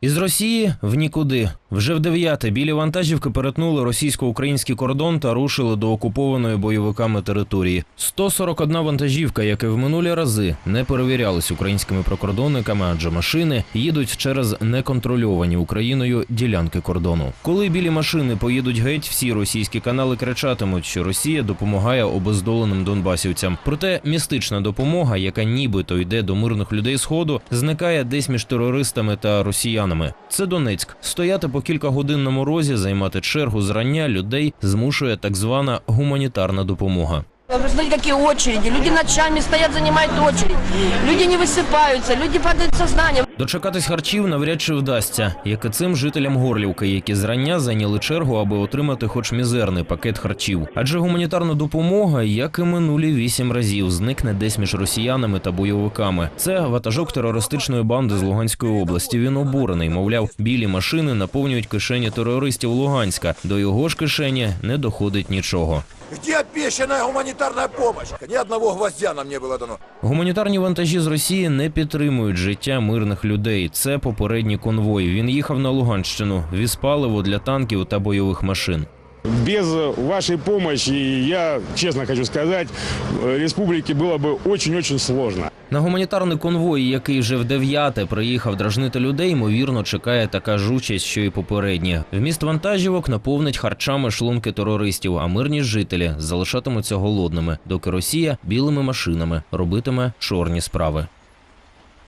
Із Росії в нікуди. Вже в дев'яте білі вантажівки перетнули російсько-український кордон та рушили до окупованої бойовиками території. 141 вантажівка, як і в минулі рази, не перевірялись українськими прикордонниками, адже машини їдуть через неконтрольовані Україною ділянки кордону. Коли білі машини поїдуть геть, всі російські канали кричатимуть, що Росія допомагає обездоленим донбасівцям. Проте містична допомога, яка нібито йде до мирних людей сходу, зникає десь між терористами та росіянами. Це Донецьк. Стояти по кілька годин на морозі, займати чергу зрання людей змушує так звана гуманітарна допомога. Вы посмотрите, какие очереди. Люди ночами стоят, занимают очередь. Люди не высыпаются, люди падают в сознание. Дочекатись харчів навряд чи вдасться, як і цим жителям Горлівки, які зрання зайняли чергу, аби отримати хоч мізерний пакет харчів. Адже гуманітарна допомога, як і минулі вісім разів, зникне десь між росіянами та бойовиками. Це ватажок терористичної банди з Луганської області. Він обурений. Мовляв, білі машини наповнюють кишені терористів Луганська. До його ж кишені не доходить нічого. Где обещанная гуманитарная помощь? Ни одного гвоздя нам не было дано. Гуманітарні вантажі з Росії не підтримують життя мирних людей Це попередній конвой. Він їхав на Луганщину, віз паливо для танків та бойових машин. Без вашей помощи, я честно хочу сказать, э, республике было бы очень-очень сложно. На гуманітарний конвой, який вже в дев'яте приїхав дражнити людей, ймовірно, чекає така ж участь, що і попередні. Вміст вантажівок наповнить харчами шлунки терористів, а мирні жителі залишатимуться голодними, доки Росія білими машинами робитиме чорні справи.